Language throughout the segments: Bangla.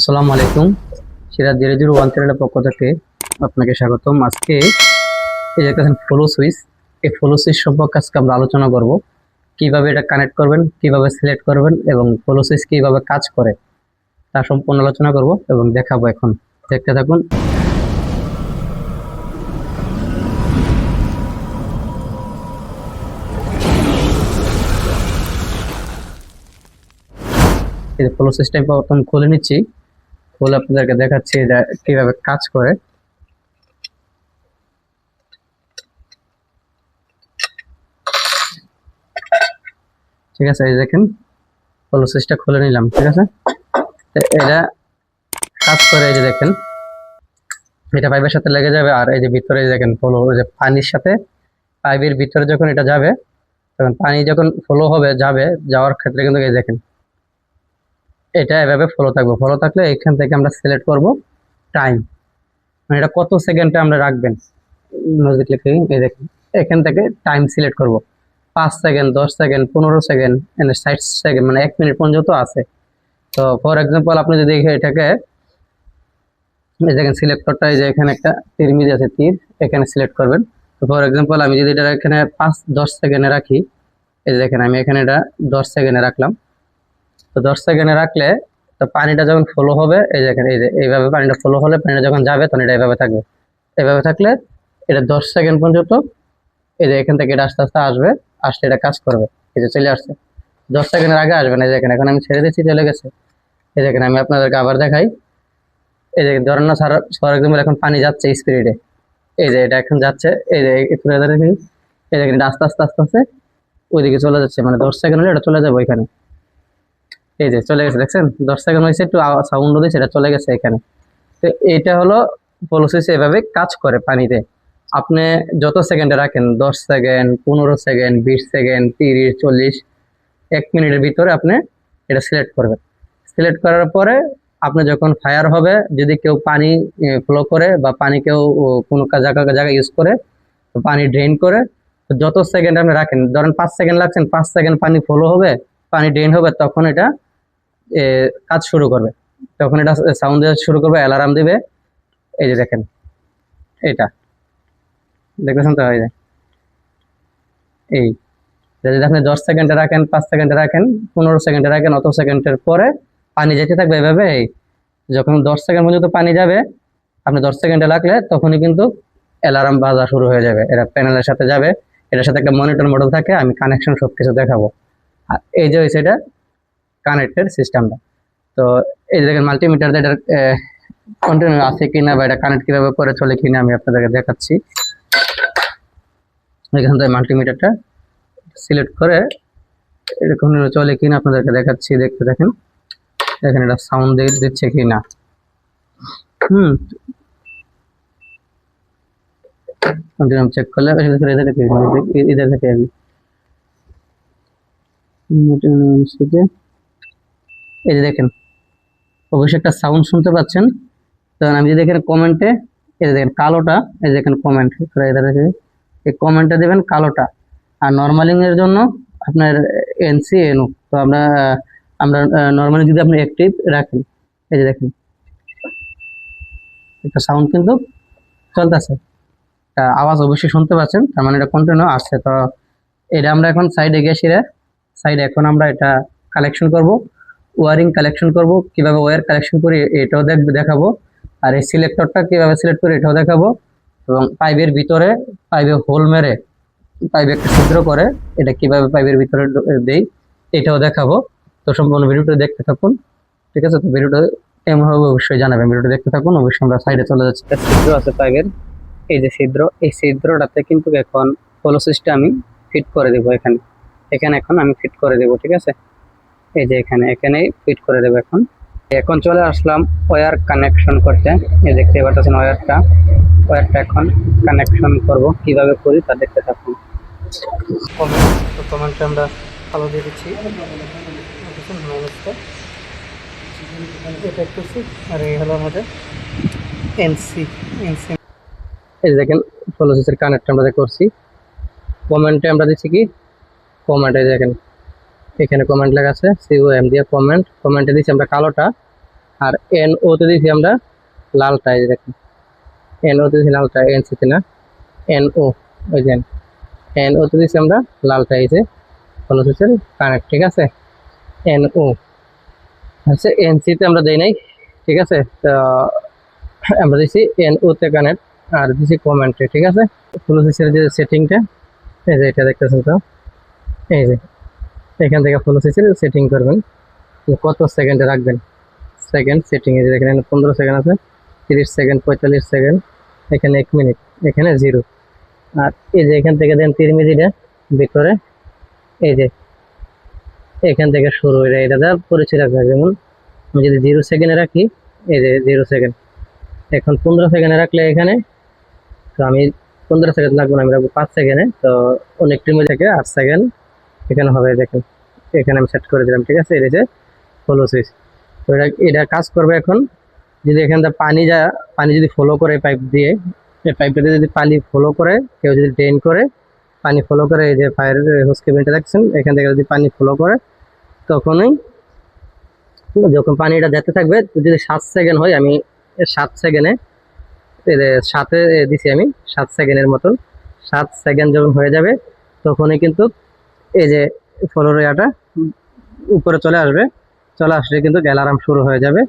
আসসালামু আলাইকুম। সিরাজ জিরো জিরো ওয়ান চ্যানেলের পক্ষ থেকে আপনাকে স্বাগতম। আজকে এই দেখেন ফলো সুইচ এই ফলো সুইচ সম্পর্কে আজকে আমরা আলোচনা করব। কীভাবে এটা কানেক্ট করবেন, কীভাবে সিলেক্ট করবেন এবং ফলো সুইচ কীভাবে কাজ করে, তা সম্পূর্ণ আলোচনা করব এবং দেখাবো এখন। দেখতে থাকুন। এই ফলো সিস্টেম প্রথম খুলে নিচ্ছি। খুলে আপনাদেরকে দেখাচ্ছি এটা কীভাবে কাজ করে। ঠিক আছে, এই দেখেন, ফলো সুইচটা খুলে নিলাম, ঠিক আছে? এটা কাজ করে এই যে দেখেন, এটা পাইপের সাথে লেগে যাবে আর এই যে ভিতরে দেখেন, ফলো যে পানির সাথে পাইপের ভিতরে যখন এটা যাবে, তখন পানি যখন ফলো হবে, যাবে, যাওয়ার ক্ষেত্রে কিন্তু এই দেখেন এটা এভাবে ফলো থাকবে। ফলো থাকলে এখান থেকে আমরা সিলেক্ট করব টাইম মানে এটা কত সেকেন্ডে আমরা রাখবেন? মিউজিক লিখে এই দেখেন। এখান থেকে টাইম সিলেক্ট করব। পাঁচ সেকেন্ড দশ সেকেন্ড পনেরো সেকেন্ড এনে ষাট সেকেন্ড মানে এক মিনিট পর্যন্ত আছে। তো ফর এক্সাম্পল আপনি যদি এটাকে, এই দেখেন সিলেক্টরটা এই যে এখানে একটা তীর মিজ আছে, তীর, এখানে সিলেক্ট করবেন। তো ফর এক্সাম্পল আমি যদি এটা এখানে পাঁচ, দশ সেকেন্ডে রাখি, এই দেখেন, আমি এখানে এটা দশ সেকেন্ডে রাখলাম। তো দশ সেকেন্ডে রাখলে তো পানিটা যখন ফলো হবে, এই দেখেন, এই যে, এইভাবে পানিটা ফলো হলে পানিটা যখন যাবে তখন এটা এইভাবে থাকবে। এইভাবে থাকলে এটা দশ সেকেন্ড পর্যন্ত এই যে এখান থেকে এটা আস্তে আস্তে আসবে, আসলে এটা কাজ করবে। এই যে চলে আসছে। দশ সেকেন্ডের আগে আসবে না, এই দেখেন, এখন আমি ছেড়ে দিচ্ছি, চলে গেছে। এই দেখেন, আমি আপনাদেরকে আবার দেখাই। এই যে ধরেন না, সারা ফর এক্সাম্পল এখন পানি যাচ্ছে স্পিডে এই যে এটা এখন যাচ্ছে, এই যে এই দেখেন, এটা আস্তে আস্তে আস্তে আস্তে, ওইদিকে চলে যাচ্ছে। মানে দশ সেকেন্ড হলে এটা চলে যাবে ওইখানে। এই যে চলে গেছে, দেখছেন? দশ সেকেন্ড হয়েছে, একটু সাউন্ড দিয়েছে এটা চলে গেছে এখানে। তো এটা হলো পলিসিস এভাবে কাজ করে পানিতে। আপনি যত সেকেন্ডে রাখেন, দশ সেকেন্ড, পনেরো সেকেন্ড, বিশ সেকেন্ড, তিরিশ, চল্লিশ, এক মিনিটের ভিতরে আপনি এটা সিলেক্ট করবেন। সিলেক্ট করার পরে আপনি যখন ফায়ার হবে, যদি কেউ পানি ফ্লো করে বা পানি কেউ কোনো জায়গা জায়গায় ইউজ করে পানি ড্রেন করে যত সেকেন্ড আপনি রাখেন, ধরেন পাঁচ সেকেন্ড লাগছেন, পাঁচ সেকেন্ড পানি ফ্লো হবে, পানি ড্রেন হবে, তখন এটা কাজ শুরু করবে। তখন এটা সাউন্ড দেওয়া শুরু করবে অ্যালার্ম দিবে। এই যে দেখেন এটা দেখতেছেন তো এই যে। এই, যদি আপনি দশ সেকেন্ডে রাখেন, পাঁচ সেকেন্ডে রাখেন, পনেরো সেকেন্ডে রাখেন, অত সেকেন্ডের পরে পানি যেতে থাকবে এভাবে, এই, যখন দশ সেকেন্ড পর্যন্ত পানি যাবে, আপনি দশ সেকেন্ডে রাখলে তখনই কিন্তু অ্যালার্ম বাজা শুরু হয়ে যাবে। এটা প্যানেলের সাথে যাবে। এটার সাথে একটা মনিটর মডেল থাকে, আমি কানেকশন সব কিছু দেখাবো। আর এই যে হয়েছে এটা কানেক্টেড সিস্টেমটা তো এই দেখেন মাল্টিমিটার এটার কন্টিনিউ আছে কিনা বা এটা কানেক্ট কীভাবে করে চলে কিনা আমি আপনাদেরকে দেখাচ্ছি। এখান থেকে মাল্টিমিটারটা সিলেক্ট করে এরকম চলে কিনা আপনাদেরকে দেখাচ্ছি, দেখতে দেখেন দেখেন এটা সাউন্ড দিচ্ছে কিনা। হুম। কন্টিনিউ চেক করলে। এই যে দেখেন, অবশ্যই একটা সাউন্ড শুনতে পাচ্ছেন। তখন আমি যদি এখানে কমেন্টে এই যে দেখেন, কালোটা, এই যে দেখেন কমেন্ট এই কমেন্টে দেবেন কালোটা। আর নর্মালিং এর জন্য আপনার এনসি এনু তো আমরা আমরা নর্মালি যদি আপনি অ্যাক্টিভ রাখেন, এই যে দেখেন। একটা সাউন্ড কিন্তু চলতেছে। আওয়াজ অবশ্যই শুনতে পাচ্ছেন, তার মানে এটা কন্টিনিউ আসছে। তো এটা আমরা এখন সাইডে গেছি রে সাইডে এখন আমরা এটা কালেকশন করব। ওয়ারিং কালেকশন করব, কীভাবে ওয়্যার কালেকশন করি এটাও দেখ দেখাবো। আর এই সিলেক্টরটা কীভাবে সিলেক্ট করি এটাও দেখাবো। এবং পাইপের ভিতরে পাইপে হোল মেরে পাইপে একটা ছিদ্র করে, এটা কীভাবে পাইপের ভিতরে দেই, এটাও দেখাবো। তো সম্পূর্ণ ভিডিওটা দেখতে থাকুন, ঠিক আছে? তো ভিডিওটা কেমন হবে অবশ্যই জানাবেন। ভিডিওটা দেখতে থাকুন, অবশ্যই আমরা সাইডে চলে যাচ্ছি। একটা ছিদ্র আছে পাইপের এই যে ছিদ্র, এই ছিদ্রটাতে কিন্তু এখন ফলো সিস্টেম আমি ফিট করে দেবো এখানে। এখানে এখন আমি ফিট করে দেবো, ঠিক আছে? এই যে এখানে এখানেই ফিট করে দেবো এখন। এখন চলে আসলাম ওয়ার কানেকশন করতে। এই দেখতে পাচ্ছেন ওয়ারটা ওয়ারটা এখন কানেকশন করব। কীভাবে করি তা দেখতে থাকুন। কমেন্ট তো কমেন্টে আমরা ভালো দিয়ে দিচ্ছি। দেখুন মানুষটা এটা একটু আর এই হলো আমাদের এনসি এনসি এই কানেক্ট আমরা করছি। কমেন্টে আমরা দিচ্ছি কি? কমেন্টে দেখেন। এখানে কমেন্ট লেখা আছে সিও এম দিয়ে কমেন্ট কমেন্টে দিচ্ছি আমরা কালোটা, আর এন ওতে দিয়েছি আমরা লালটা, এই দেখুন। এন ওতে দিয়েছি লালটা এন সিতে না? এন ও ওই যে এন ওতে দিয়েছি আমরা লালটা, এই যে ফলো সুইচের কানেক্ট ঠিক আছে? এন ও হচ্ছে এন সিতে আমরা দেই নাই, ঠিক আছে? তো আমরা দিছি এন ওতে কানেক্ট আর দিছি কমেন্টে ঠিক আছে? কোনো সুইচের যে সেটিংটা এই যে এটা দেখতেছেন তো? এই যে এখান থেকে ফলো সুইচের সেটিং করবেন। কত সেকেন্ডে রাখবেন? সেকেন্ড সেটিং এই যে এখানে পনেরো সেকেন্ড আছে, তিরিশ সেকেন্ড পঁয়তাল্লিশ সেকেন্ড এখানে এক মিনিট এখানে জিরো আর এই যে এখান থেকে দেন মিনিটে ভিতরে, এই যে এখান থেকে শুরু হয়ে যায়। এটা দেওয়ার পরিচয় রাখবে যেমন আমি যদি জিরো সেকেন্ডে রাখি, এই যে জিরো সেকেন্ড এখন পনেরো সেকেন্ডে রাখলে এখানে, তো আমি পনেরো সেকেন্ড লাগবে না, আমি রাখব পাঁচ সেকেন্ডে তো অনেকটির মধ্যে থেকে আট সেকেন্ড এখানে হবে, দেখেন, এখানে আমি সেট করে দিলাম, ঠিক আছে? এটা যে ফলো সুইচ তো এটা এটা কাজ করবে এখন, যদি এখান পানি যা, পানি যদি ফলো করে পাইপ দিয়ে, এই পাইপটাতে যদি পানি ফলো করে, কেউ যদি ড্রেন করে, পানি ফলো করে, এই যে ফায়ার হোস কেবিনটা দেখছেন, এখান থেকে যদি পানি ফলো করে, তখনই যখন পানিটা যেতে থাকবে, যদি সাত সেকেন্ড হয়, আমি সাত সেকেন্ডে সাথে দিছি আমি, সাত সেকেন্ডের মতন, সাত সেকেন্ড যখন হয়ে যাবে, তখনই কিন্তু এই যে ফলোর ফলোরিয়াটা উপরে চলে আসবে। চলে আসলে কিন্তু অ্যালার্ম শুরু হয়ে যাবে।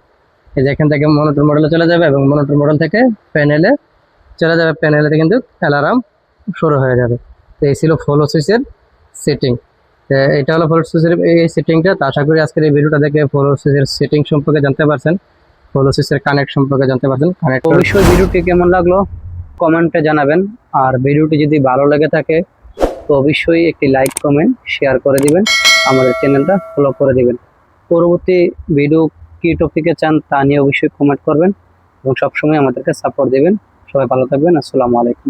এই যে এখান থেকে মনোটর মডেলে চলে যাবে এবং মনোটর মডেল থেকে প্যানেলে চলে যাবে। প্যানেলে কিন্তু অ্যালার্ম শুরু হয়ে যাবে। তো এই ছিল ফলো সুইচের সেটিং। এটা হলো ফলো সুইচের এই সেটিংটা। তো আশা করি আজকের এই ভিডিওটা দেখে ফলো সুইচের সেটিং সম্পর্কে জানতে পারছেন। ফলো সুইচের কানেক্ট সম্পর্কে জানতে পারছেন। কানেক্ট অবশ্যই ভিডিওটি কেমন লাগল? কমেন্টে জানাবেন। আর ভিডিওটি যদি ভালো লেগে থাকে তো অবশ্যই একটি লাইক কমেন্ট শেয়ার করে দিবেন। আমাদের চ্যানেলটা ফলো করে দিবেন। পরবর্তী ভিডিও কী টপিকে চান তা নিয়ে অবশ্যই কমেন্ট করবেন এবং সবসময় আমাদেরকে সাপোর্ট দেবেন। সবাই ভালো থাকবেন। আসসালামু আলাইকুম।